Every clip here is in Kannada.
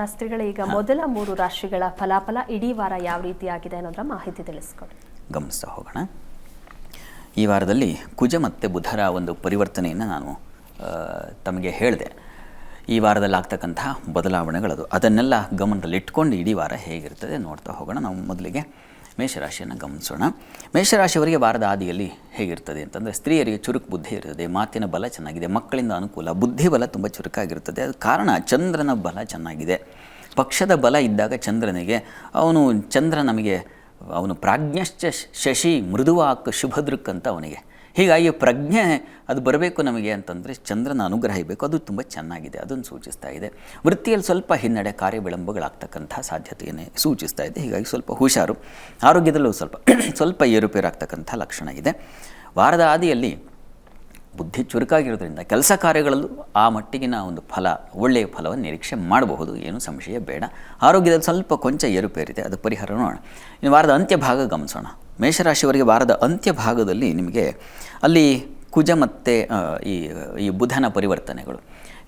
ಶಾಸ್ತ್ರಿಗಳೇ ಈಗ ಮೊದಲ ಮೂರು ರಾಶಿಗಳ ಫಲಾಫಲ ಇಡೀ ವಾರ ಯಾವ ರೀತಿಯಾಗಿದೆ ಅನ್ನೋದ್ರ ಮಾಹಿತಿ ತಿಳಿಸ್ಕೊಡಿ. ಗಮನಿಸ್ತಾ ಹೋಗೋಣ. ಈ ವಾರದಲ್ಲಿ ಕುಜ ಮತ್ತು ಬುಧರ ಒಂದು ಪರಿವರ್ತನೆಯನ್ನು ನಾನು ತಮಗೆ ಹೇಳಿದೆ. ಈ ವಾರದಲ್ಲಿ ಆಗ್ತಕ್ಕಂತಹ ಬದಲಾವಣೆಗಳದು. ಅದನ್ನೆಲ್ಲ ಗಮನದಲ್ಲಿಟ್ಕೊಂಡು ಇಡೀ ವಾರ ಹೇಗಿರ್ತದೆ ನೋಡ್ತಾ ಹೋಗೋಣ. ನಾವು ಮೊದಲಿಗೆ ಮೇಷರಾಶಿಯನ್ನು ಗಮನಿಸೋಣ. ಮೇಷರಾಶಿಯವರಿಗೆ ವಾರದ ಆದಿಯಲ್ಲಿ ಹೇಗಿರ್ತದೆ ಅಂತಂದರೆ, ಸ್ತ್ರೀಯರಿಗೆ ಚುರುಕು ಬುದ್ಧಿ ಇರ್ತದೆ, ಮಾತಿನ ಬಲ ಚೆನ್ನಾಗಿದೆ, ಮಕ್ಕಳಿಂದ ಅನುಕೂಲ, ಬುದ್ಧಿ ಬಲ ತುಂಬ ಚುರುಕಾಗಿರ್ತದೆ. ಅದು ಕಾರಣ ಚಂದ್ರನ ಬಲ ಚೆನ್ನಾಗಿದೆ. ಪಕ್ಷದ ಬಲ ಇದ್ದಾಗ ಚಂದ್ರನಿಗೆ ಅವನು, ಚಂದ್ರ ನಮಗೆ, ಅವನು ಪ್ರಾಜ್ಞಶ್ಚ ಶಶಿ ಮೃದುವಾಕ್ ಶುಭದೃಕ್ ಅಂತ ಅವನಿಗೆ ಹೀಗಾಗಿ ಪ್ರಜ್ಞೆ ಅದು ಬರಬೇಕು ನಮಗೆ ಅಂತಂದರೆ ಚಂದ್ರನ ಅನುಗ್ರಹ ಇರಬೇಕು ಅದು ತುಂಬ ಚೆನ್ನಾಗಿದೆ. ಅದನ್ನು ಸೂಚಿಸ್ತಾ ಇದೆ. ವೃತ್ತಿಯಲ್ಲಿ ಸ್ವಲ್ಪ ಹಿನ್ನಡೆ ಕಾರ್ಯ ವಿಳಂಬಗಳಾಗ್ತಕ್ಕಂಥ ಸಾಧ್ಯತೆಯನ್ನೇ ಸೂಚಿಸ್ತಾ ಇದೆ. ಹೀಗಾಗಿ ಸ್ವಲ್ಪ ಹುಷಾರು. ಆರೋಗ್ಯದಲ್ಲೂ ಸ್ವಲ್ಪ ಸ್ವಲ್ಪ ಏರುಪೇರಾಗ್ತಕ್ಕಂಥ ಲಕ್ಷಣ ಇದೆ. ವಾರದ ಆದಿಯಲ್ಲಿ ಬುದ್ಧಿ ಚುರುಕಾಗಿರೋದ್ರಿಂದ ಕೆಲಸ ಕಾರ್ಯಗಳಲ್ಲೂ ಆ ಮಟ್ಟಿಗಿನ ಒಂದು ಫಲ, ಒಳ್ಳೆಯ ಫಲವನ್ನು ನಿರೀಕ್ಷೆ ಮಾಡಬಹುದು. ಏನು ಸಂಶಯ ಬೇಡ. ಆರೋಗ್ಯದಲ್ಲಿ ಸ್ವಲ್ಪ ಕೊಂಚ ಏರುಪೇರಿದೆ. ಅದು ಪರಿಹಾರ ನೋಡೋಣ. ಇನ್ನು ವಾರದ ಅಂತ್ಯ ಭಾಗ ಗಮನಿಸೋಣ. ಮೇಷರಾಶಿಯವರಿಗೆ ವಾರದ ಅಂತ್ಯ ಭಾಗದಲ್ಲಿ ನಿಮಗೆ ಅಲ್ಲಿ ಕುಜ ಮತ್ತು ಈ ಈ ಬುಧನ ಪರಿವರ್ತನೆಗಳು.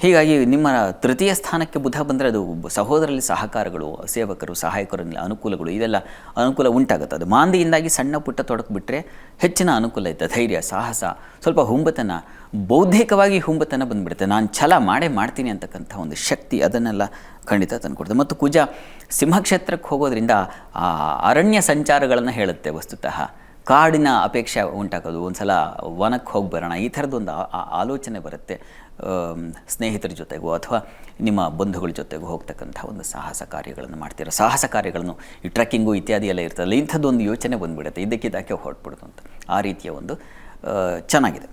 ಹೀಗಾಗಿ ನಿಮ್ಮ ತೃತೀಯ ಸ್ಥಾನಕ್ಕೆ ಬುಧ ಬಂದರೆ ಅದು ಸಹೋದರಲ್ಲಿ ಸಹಕಾರಗಳು, ಸೇವಕರು, ಸಹಾಯಕರಲ್ಲಿ ಅನುಕೂಲಗಳು ಇದೆಲ್ಲ ಅನುಕೂಲ ಉಂಟಾಗುತ್ತೆ. ಅದು ಮಾಂದಿಯಿಂದಾಗಿ ಸಣ್ಣ ಪುಟ್ಟ ತೊಡಕ್ಬಿಟ್ರೆ ಹೆಚ್ಚಿನ ಅನುಕೂಲ ಐತೆ ಧೈರ್ಯ, ಸಾಹಸ, ಸ್ವಲ್ಪ ಹುಂಬತನ, ಬೌದ್ಧಿಕವಾಗಿ ಹುಂಬತನ ಬಂದುಬಿಡುತ್ತೆ. ನಾನು ಛಲ ಮಾಡೇ ಮಾಡ್ತೀನಿ ಅಂತಕ್ಕಂಥ ಒಂದು ಶಕ್ತಿ ಅದನ್ನೆಲ್ಲ ಖಂಡಿತ ತಂದುಕೊಡ್ತದೆ ಮತ್ತು ಕುಜ ಸಿಂಹಕ್ಷೇತ್ರಕ್ಕೆ ಹೋಗೋದ್ರಿಂದ ಅರಣ್ಯ ಸಂಚಾರಗಳನ್ನು ಹೇಳುತ್ತೆ ವಸ್ತುತಃ. ಕಾಡಿನ ಅಪೇಕ್ಷೆ ಉಂಟಾಗೋದು ಒಂದು ಸಲ ವನಕ್ಕೆ ಹೋಗಿ ಬರೋಣ ಈ ಥರದ್ದೊಂದು ಆಲೋಚನೆ ಬರುತ್ತೆ ಸ್ನೇಹಿತರ ಜೊತೆಗೋ ಅಥವಾ ನಿಮ್ಮ ಬಂಧುಗಳ ಜೊತೆಗೂ ಹೋಗ್ತಕ್ಕಂಥ ಒಂದು ಸಾಹಸ ಕಾರ್ಯಗಳನ್ನು ಮಾಡ್ತೀರ? ಸಾಹಸ ಕಾರ್ಯಗಳನ್ನು, ಈ ಟ್ರೆಕ್ಕಿಂಗು ಇತ್ಯಾದಿ ಎಲ್ಲ ಇರ್ತದಲ್ಲ, ಇಂಥದ್ದೊಂದು ಯೋಚನೆ ಬಂದುಬಿಡುತ್ತೆ ಇದಕ್ಕಿದ್ದಕ್ಕೆ ಹೊರಟ್ಬಿಡೋದು ಅಂತ. ಆ ರೀತಿಯ ಒಂದು ಚೆನ್ನಾಗಿದೆ.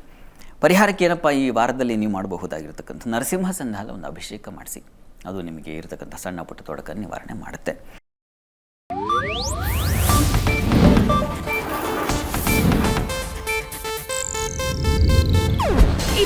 ಪರಿಹಾರಕ್ಕೆ ಏನಪ್ಪ ಈ ವಾರದಲ್ಲಿ ನೀವು ಮಾಡಬಹುದಾಗಿರ್ತಕ್ಕಂಥ ನರಸಿಂಹ ಸಂಧಾಲ ಒಂದು ಅಭಿಷೇಕ ಮಾಡಿಸಿ, ಅದು ನಿಮಗೆ ಇರತಕ್ಕಂಥ ಸಣ್ಣ ಪುಟ್ಟ ತೊಡಕನ್ನು ನಿವಾರಣೆ ಮಾಡುತ್ತೆ.